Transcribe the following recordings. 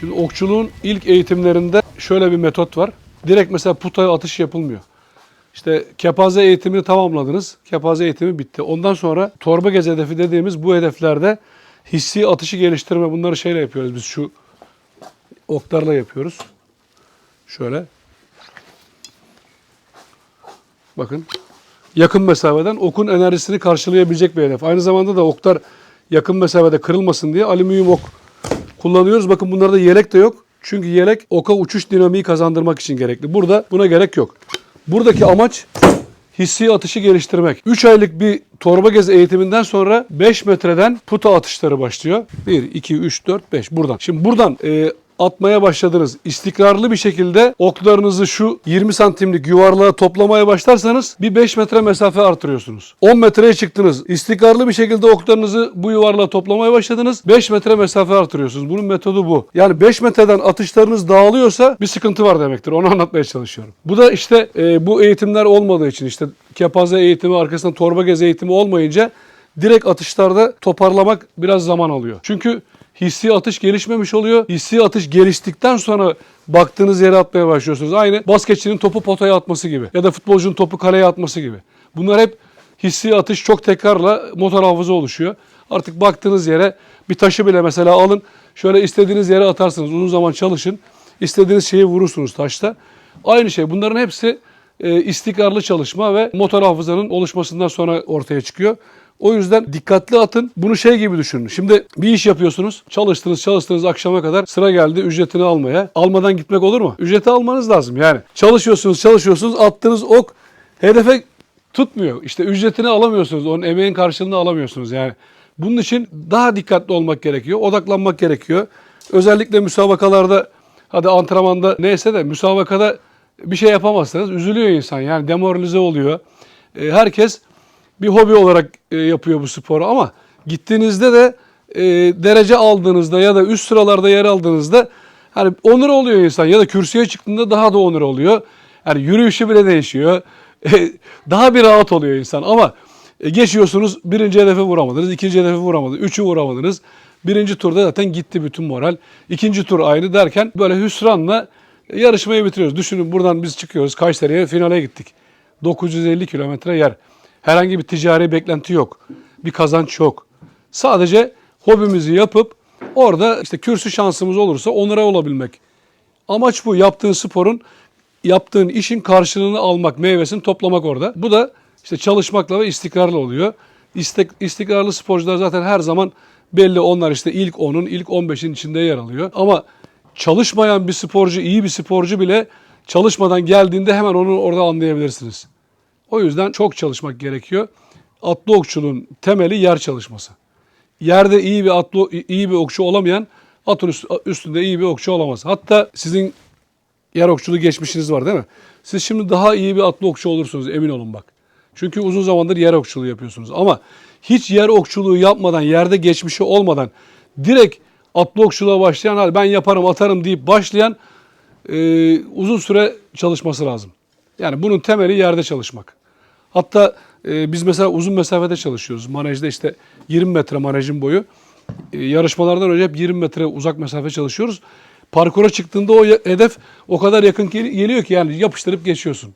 Şimdi okçuluğun ilk eğitimlerinde şöyle bir metot var. Direkt mesela putaya atış yapılmıyor. İşte kepaze eğitimini tamamladınız. Kepaze eğitimi bitti. Ondan sonra torba gez hedefi dediğimiz bu hedeflerde hissi atışı geliştirme bunları şeyle yapıyoruz biz şu oklarla yapıyoruz. Şöyle. Bakın. Yakın mesafeden okun enerjisini karşılayabilecek bir hedef. Aynı zamanda da oklar yakın mesafede kırılmasın diye alüminyum ok kullanıyoruz. Bakın bunlarda yelek de yok. Çünkü yelek oka uçuş dinamiği kazandırmak için gerekli. Burada buna gerek yok. Buradaki amaç hissi atışı geliştirmek. 3 aylık bir torba gezi eğitiminden sonra 5 metreden puta atışları başlıyor. 1, 2, 3, 4, 5 buradan. Şimdi buradan e, atmaya başladınız. İstikrarlı bir şekilde oklarınızı şu 20 santimlik yuvarlığa toplamaya başlarsanız bir 5 metre mesafe artırıyorsunuz. 10 metreye çıktınız. İstikrarlı bir şekilde oklarınızı bu yuvarlığa toplamaya başladınız. 5 metre mesafe artırıyorsunuz. Bunun metodu bu. Yani 5 metreden atışlarınız dağılıyorsa bir sıkıntı var demektir. Onu anlatmaya çalışıyorum. Bu da işte e, bu eğitimler olmadığı için işte kepaze eğitimi arkasından torba gez eğitimi olmayınca direkt atışlarda toparlamak biraz zaman alıyor. Çünkü hissi atış gelişmemiş oluyor. Hissi atış geliştikten sonra baktığınız yere atmaya başlıyorsunuz. Aynı basketçinin topu potaya atması gibi ya da futbolcunun topu kaleye atması gibi. Bunlar hep hissi atış çok tekrarla motor hafıza oluşuyor. Artık baktığınız yere bir taşı bile mesela alın şöyle istediğiniz yere atarsınız. Uzun zaman çalışın. İstediğiniz şeyi vurursunuz taşta. Aynı şey. Bunların hepsi e, istikrarlı çalışma ve motor hafızanın oluşmasından sonra ortaya çıkıyor. O yüzden dikkatli atın. Bunu şey gibi düşünün. Şimdi bir iş yapıyorsunuz. Çalıştınız çalıştınız akşama kadar sıra geldi ücretini almaya. Almadan gitmek olur mu? Ücreti almanız lazım yani. Çalışıyorsunuz çalışıyorsunuz attığınız ok hedefe tutmuyor. İşte ücretini alamıyorsunuz. Onun emeğin karşılığını alamıyorsunuz yani. Bunun için daha dikkatli olmak gerekiyor. Odaklanmak gerekiyor. Özellikle müsabakalarda hadi antrenmanda neyse de müsabakada bir şey yapamazsanız üzülüyor insan. Yani demoralize oluyor. E, herkes bir hobi olarak e, yapıyor bu sporu ama gittiğinizde de e, derece aldığınızda ya da üst sıralarda yer aldığınızda hani onur oluyor insan ya da kürsüye çıktığında daha da onur oluyor. Yani yürüyüşü bile değişiyor. E, daha bir rahat oluyor insan ama e, geçiyorsunuz birinci hedefe vuramadınız, ikinci hedefe vuramadınız, üçü vuramadınız. Birinci turda zaten gitti bütün moral. İkinci tur aynı derken böyle hüsranla yarışmayı bitiriyoruz. Düşünün buradan biz çıkıyoruz Kayseri'ye finale gittik. 950 kilometre yer. Herhangi bir ticari beklenti yok. Bir kazanç yok. Sadece hobimizi yapıp orada işte kürsü şansımız olursa onura olabilmek. Amaç bu. Yaptığın sporun, yaptığın işin karşılığını almak, meyvesini toplamak orada. Bu da işte çalışmakla ve istikrarlı oluyor. İstek, istikrarlı sporcular zaten her zaman belli onlar işte ilk 10'un, ilk 15'in içinde yer alıyor. Ama çalışmayan bir sporcu, iyi bir sporcu bile çalışmadan geldiğinde hemen onu orada anlayabilirsiniz. O yüzden çok çalışmak gerekiyor. Atlı okçuluğun temeli yer çalışması. Yerde iyi bir atlı iyi bir okçu olamayan atın üstünde iyi bir okçu olamaz. Hatta sizin yer okçuluğu geçmişiniz var değil mi? Siz şimdi daha iyi bir atlı okçu olursunuz emin olun bak. Çünkü uzun zamandır yer okçuluğu yapıyorsunuz. Ama hiç yer okçuluğu yapmadan, yerde geçmişi olmadan direkt atlı okçuluğa başlayan, "Hadi ben yaparım, atarım deyip başlayan e, uzun süre çalışması lazım. Yani bunun temeli yerde çalışmak. Hatta e, biz mesela uzun mesafede çalışıyoruz. Manejde işte 20 metre manejin boyu. E, yarışmalardan önce hep 20 metre uzak mesafe çalışıyoruz. Parkura çıktığında o hedef o kadar yakın gel- geliyor ki yani yapıştırıp geçiyorsun.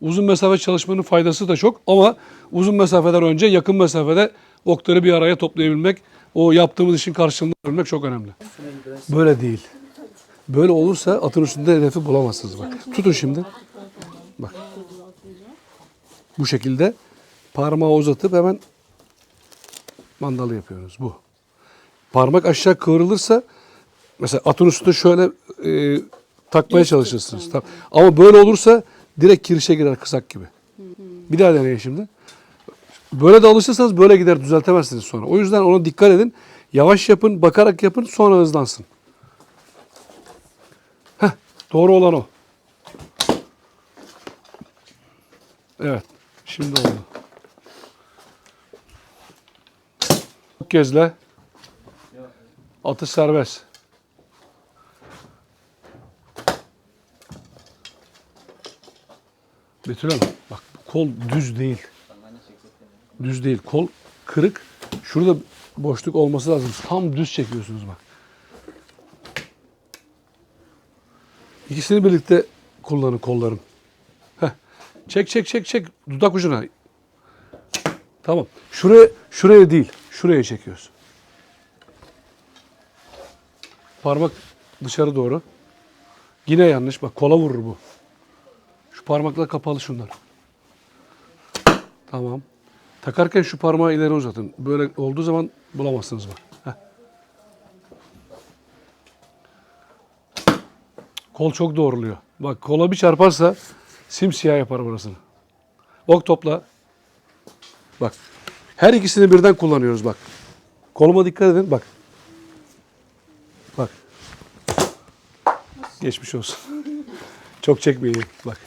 Uzun mesafe çalışmanın faydası da çok ama uzun mesafeden önce yakın mesafede okları bir araya toplayabilmek, o yaptığımız işin karşılığını vermek çok önemli. Böyle değil. Böyle olursa atın üstünde hedefi bulamazsınız bak. Tutun şimdi. Bak. Bu şekilde parmağı uzatıp hemen mandalı yapıyoruz. Bu. Parmak aşağı kıvrılırsa mesela atın üstünde şöyle e, takmaya çalışırsınız. Tamam. Ama böyle olursa direkt kirişe girer kısak gibi. Bir daha deneyin şimdi. Böyle de alışırsanız böyle gider düzeltemezsiniz sonra. O yüzden ona dikkat edin. Yavaş yapın, bakarak yapın sonra hızlansın. Heh, doğru olan o. Evet. Şimdi oldu. Gezle. Atış serbest. Betül Hanım bak bu kol düz değil. Düz değil. Kol kırık. Şurada boşluk olması lazım. Tam düz çekiyorsunuz bak. İkisini birlikte kullanın kolların. Heh. Çek çek çek çek dudak ucuna. Tamam. Şuraya şuraya değil. Şuraya çekiyoruz. Parmak dışarı doğru. Yine yanlış. Bak kola vurur bu. Şu parmakla kapalı şunlar. Tamam. Takarken şu parmağı ileri uzatın. Böyle olduğu zaman bulamazsınız bak. Heh. Kol çok doğruluyor. Bak kola bir çarparsa simsiyah yapar burasını. Ok topla. Bak. Her ikisini birden kullanıyoruz bak. Koluma dikkat edin bak. Bak. Geçmiş olsun. Çok çekmeyin. Bak.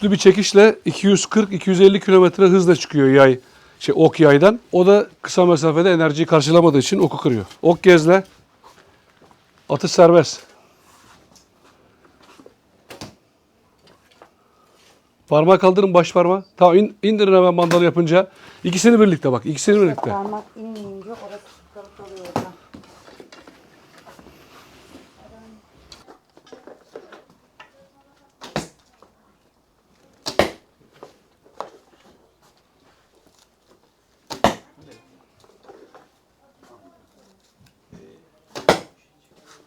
Güçlü bir çekişle 240-250 kilometre hızla çıkıyor yay. Şey, ok yaydan. O da kısa mesafede enerjiyi karşılamadığı için oku kırıyor. Ok gezle. Atış serbest. Parmağı kaldırın baş parmağı. Tamam in, indirin hemen mandalı yapınca. İkisini birlikte bak. ikisini birlikte. Parmak inmeyince orası sıkıntı kalıyor.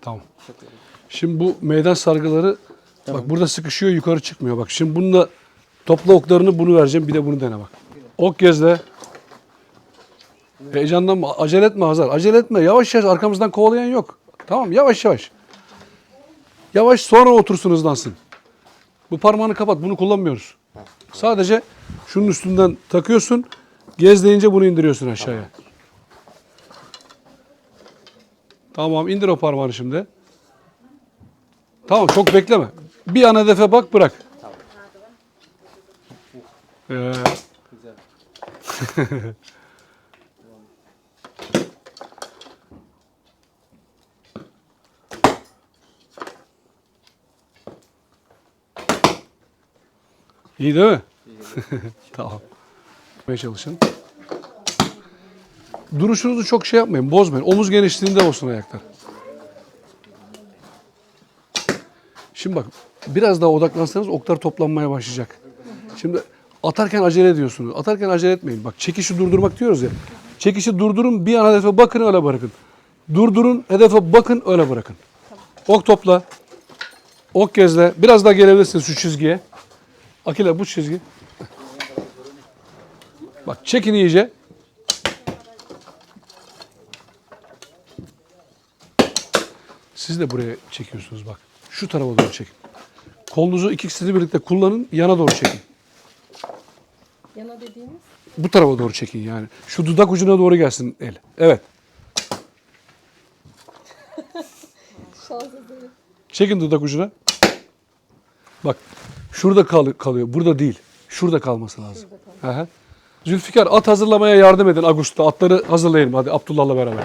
Tamam. Şimdi bu meydan sargıları bak burada sıkışıyor yukarı çıkmıyor. Bak şimdi bununla topla oklarını bunu vereceğim bir de bunu dene bak. Ok gezle. Heyecanlanma acele etme Hazar. Acele etme yavaş yavaş arkamızdan kovalayan yok. Tamam yavaş yavaş. Yavaş sonra otursun hızlansın. Bu parmağını kapat bunu kullanmıyoruz. Sadece şunun üstünden takıyorsun. Gez deyince bunu indiriyorsun aşağıya. Tamam indir o parmağını şimdi. Tamam çok bekleme. Bir an hedefe bak bırak. Ee, İyi değil mi? tamam. Yapmaya çalışın. Duruşunuzu çok şey yapmayın, bozmayın. Omuz genişliğinde olsun ayaklar. Şimdi bak, biraz daha odaklansanız oklar toplanmaya başlayacak. Şimdi atarken acele ediyorsunuz. Atarken acele etmeyin. Bak çekişi durdurmak diyoruz ya. Çekişi durdurun, bir an hedefe bakın öyle bırakın. Durdurun, hedefe bakın öyle bırakın. Ok topla. Ok gezle. Biraz daha gelebilirsiniz şu çizgiye. Akile bu çizgi. Bak çekin iyice. Siz de buraya çekiyorsunuz bak. Şu tarafa doğru çekin. Kolunuzu ikisini birlikte kullanın, yana doğru çekin. Yana dediğiniz Bu tarafa doğru çekin yani. Şu dudak ucuna doğru gelsin el. Evet. Çekin dudak ucuna. Bak şurada kal- kalıyor. Burada değil. Şurada kalması lazım. Hı. Zülfikar at hazırlamaya yardım edin Ağustos'ta. Atları hazırlayın hadi Abdullah'la beraber.